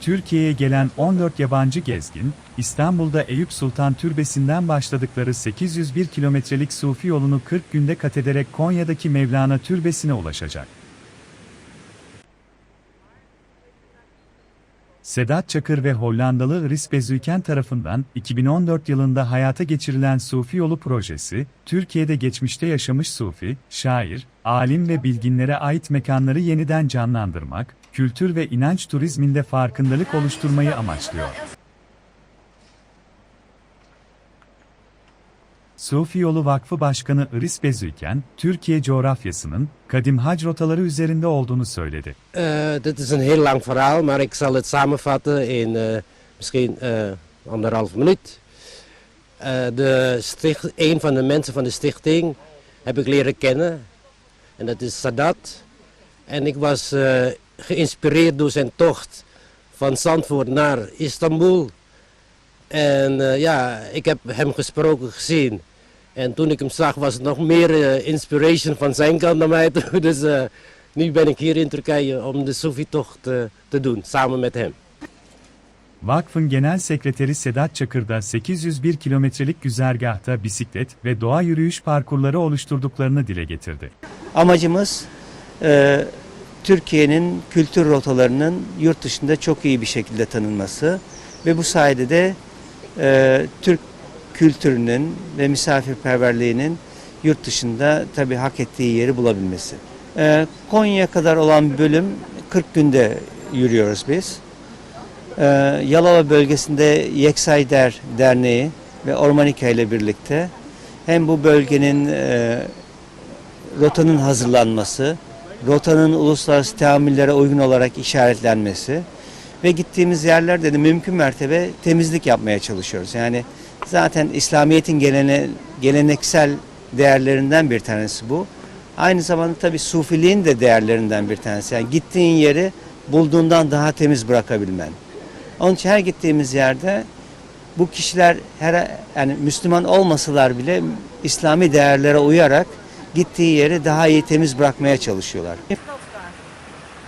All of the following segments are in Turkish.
Türkiye'ye gelen 14 yabancı gezgin, İstanbul'da Eyüp Sultan Türbesi'nden başladıkları 801 kilometrelik Sufi yolunu 40 günde kat ederek Konya'daki Mevlana Türbesi'ne ulaşacak. Sedat Çakır ve Hollandalı Ris Bezüken tarafından 2014 yılında hayata geçirilen Sufi Yolu projesi, Türkiye'de geçmişte yaşamış Sufi, şair, alim ve bilginlere ait mekanları yeniden canlandırmak, kültür ve inanç turizminde farkındalık oluşturmayı amaçlıyor. Sufi Yolu Vakfı Başkanı Iris Bezüken, Türkiye coğrafyasının kadim hac rotaları üzerinde olduğunu söyledi. Eh, dit is een heel lang verhaal, maar ik zal het samenvatten in eh, misschien eh, anderhalf minuut. Eh, de sticht, een van de mensen van de stichting heb ik leren kennen. En dat is Sadat. En ik was geïnspireerd door zijn tocht van Zandvoort naar Istanbul. En eh, ja, ik heb hem gesproken gezien. En toen ik hem zag was het nog meer eh, inspiration van zijn kant naar mij toe. Dus eh, nu ben ik hier in Turkije om de Sofi-tocht eh, te doen, samen met hem. Vakfın Genel Sekreteri Sedat Çakır da 801 kilometrelik güzergahta bisiklet ve doğa yürüyüş parkurları oluşturduklarını dile getirdi. Amacımız e, Türkiye'nin kültür rotalarının yurt dışında çok iyi bir şekilde tanınması ve bu sayede de e, Türk kültürünün ve misafirperverliğinin yurt dışında tabii hak ettiği yeri bulabilmesi. E, Konya kadar olan bölüm 40 günde yürüyoruz biz. E, Yalova bölgesinde Yeksayder Derneği ve Ormanika ile birlikte hem bu bölgenin e, rotanın hazırlanması, rotanın uluslararası teamüllere uygun olarak işaretlenmesi ve gittiğimiz yerlerde de mümkün mertebe temizlik yapmaya çalışıyoruz. Yani zaten İslamiyet'in gelene, geleneksel değerlerinden bir tanesi bu. Aynı zamanda tabii Sufiliğin de değerlerinden bir tanesi. Yani gittiğin yeri bulduğundan daha temiz bırakabilmen. Onun için her gittiğimiz yerde bu kişiler her yani Müslüman olmasalar bile İslami değerlere uyarak gittiği yeri daha iyi temiz bırakmaya çalışıyorlar.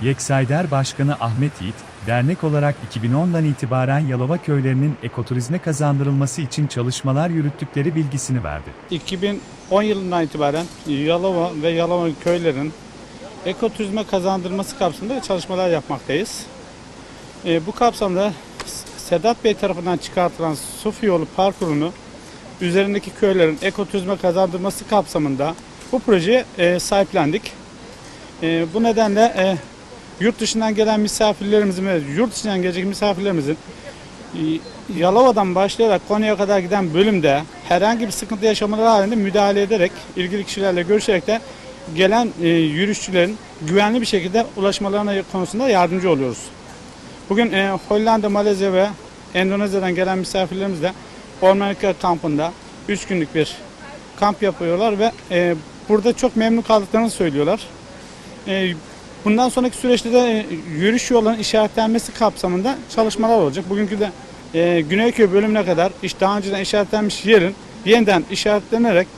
Yeksayder Başkanı Ahmet Yiğit, dernek olarak 2010'dan itibaren Yalova köylerinin ekoturizme kazandırılması için çalışmalar yürüttükleri bilgisini verdi. 2010 yılından itibaren Yalova ve Yalova köylerin ekoturizme kazandırması kapsamında çalışmalar yapmaktayız. Ee, bu kapsamda Sedat Bey tarafından çıkartılan Sufi yolu parkurunu üzerindeki köylerin ekoturizme kazandırması kapsamında bu projeye e, sahiplendik. E, bu nedenle e, yurt dışından gelen misafirlerimizin ve yurt dışından gelecek misafirlerimizin e, Yalova'dan başlayarak Konya'ya kadar giden bölümde herhangi bir sıkıntı yaşamaları halinde müdahale ederek ilgili kişilerle görüşerek de gelen e, yürüyüşçülerin güvenli bir şekilde ulaşmalarına konusunda yardımcı oluyoruz. Bugün e, Hollanda, Malezya ve Endonezya'dan gelen misafirlerimiz de Ormanika kampında 3 günlük bir kamp yapıyorlar ve e, burada çok memnun kaldıklarını söylüyorlar. E, bundan sonraki süreçte de e, yürüyüş yollarının işaretlenmesi kapsamında çalışmalar olacak. Bugünkü de e, Güneyköy bölümüne kadar iş daha önceden işaretlenmiş yerin yeniden işaretlenerek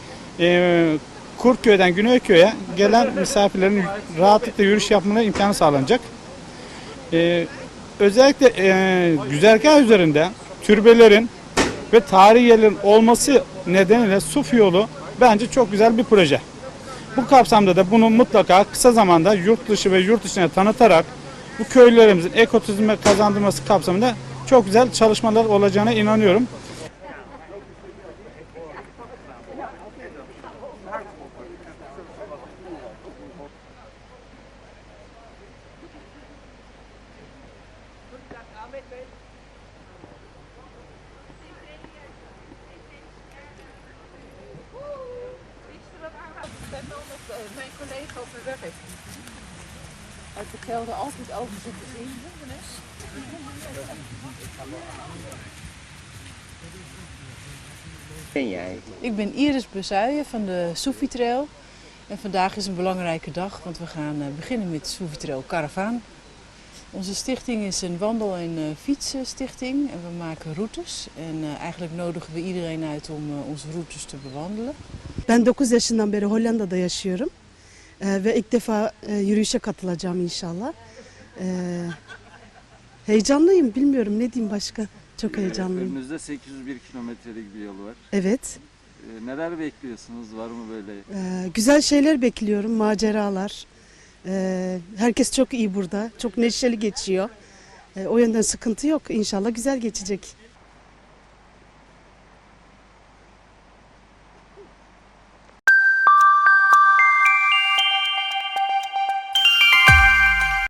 e, Kurtköy'den Güneyköy'e gelen misafirlerin rahatlıkla yürüyüş yapmaları imkanı sağlanacak. E, özellikle güzergah üzerinde türbelerin ve tarihi yerlerin olması nedeniyle Sufi yolu bence çok güzel bir proje. Bu kapsamda da bunu mutlaka kısa zamanda yurt dışı ve yurt içine tanıtarak bu köylerimizin ekoturizme kazandırması kapsamında çok güzel çalışmalar olacağına inanıyorum. Mijn collega op weg heeft. Hij vertelde altijd over zijn gezin. Ben jij? Ik ben Iris Bezuijen van de Soefi Trail. En vandaag is een belangrijke dag, want we gaan eh, beginnen met Soefi Trail Caravaan. Onze stichting is een wandel- en eh, fietsstichting en we maken routes. En eh, eigenlijk nodigen we iedereen uit om eh, onze routes te bewandelen. Ben 9 yaşından beri Hollanda'da yaşıyorum. Ee, ve ilk defa e, yürüyüşe katılacağım inşallah. Ee, Heyecanlıyım bilmiyorum ne diyeyim başka. Çok heyecanlıyım. Önünüzde 801 kilometrelik bir yol var. Evet. Ee, neler bekliyorsunuz? Var mı böyle? Ee, güzel şeyler bekliyorum. Maceralar. Ee, herkes çok iyi burada. Çok neşeli geçiyor. Ee, o yönden sıkıntı yok. İnşallah güzel geçecek.